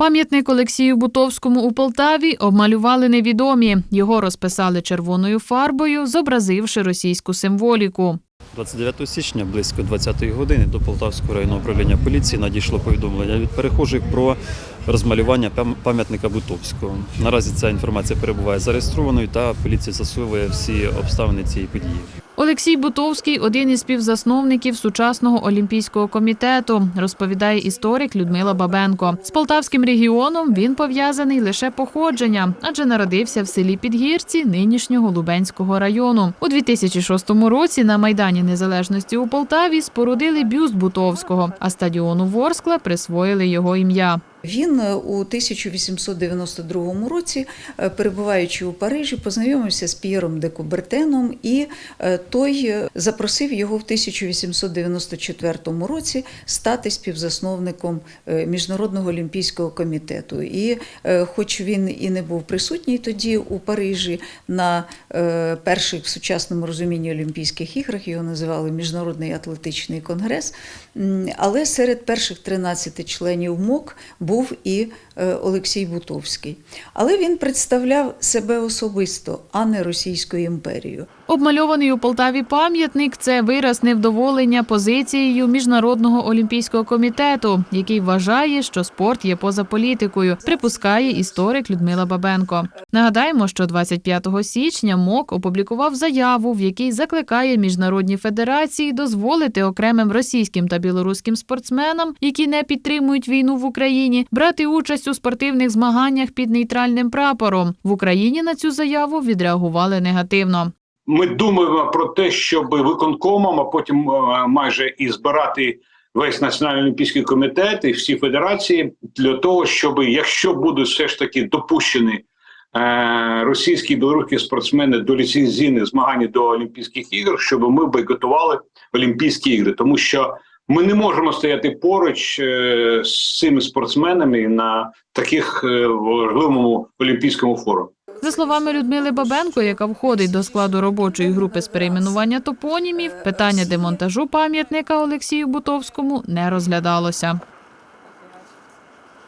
Пам'ятник Олексію Бутовському у Полтаві обмалювали невідомі. Його розписали червоною фарбою, зобразивши російську символіку. 29 січня близько 20-ї години до Полтавського районного управління поліції надійшло повідомлення від перехожих про розмалювання пам- пам'ятника Бутовського. Наразі ця інформація перебуває зареєстрованою та поліція засує всі обставини цієї події. Олексій Бутовський один із співзасновників сучасного олімпійського комітету, розповідає історик Людмила Бабенко. З полтавським регіоном він пов'язаний лише походженням, адже народився в селі Підгірці нинішнього Лубенського району. У 2006 році на майдані Незалежності у Полтаві спорудили бюст Бутовського, а стадіону Ворскла присвоїли його ім'я. Він е, у 1892 році, е, перебуваючи у Парижі, познайомився з П'єром де Кубертеном, і е, той запросив його в 1894 році стати співзасновником Міжнародного олімпійського комітету. І хоч він і не був присутній тоді у Парижі на перших в сучасному розумінні Олімпійських іграх, його називали Міжнародний атлетичний конгрес, але серед перших 13 членів МОК був і е, Олексій Бутовський. Але він представляв себе особисто, а не Російську імперію. Обмальований у Полтаві пам'ятник це вираз невдоволення позицією Міжнародного олімпійського комітету, який вважає, що спорт є поза політикою, припускає історик Людмила Бабенко. Нагадаємо, що 25 січня МОК опублікував заяву, в якій закликає міжнародні федерації дозволити окремим російським та білоруським спортсменам, які не підтримують війну в Україні, брати участь у спортивних змаганнях під нейтральним прапором. В Україні на цю заяву відреагували негативно. Ми думаємо про те, щоб виконкомом, а потім е, майже і збирати весь національний олімпійський комітет і всі федерації для того, щоб якщо будуть все ж таки допущені е, російські і білоруські спортсмени до ліцензійних змагань до Олімпійських ігор, щоб ми бойкотували Олімпійські ігри, тому що ми не можемо стояти поруч е, з цими спортсменами на таких е, важливому олімпійському форумі. За словами Людмили Бабенко, яка входить до складу робочої групи з перейменування топонімів, питання демонтажу пам'ятника Олексію Бутовському не розглядалося.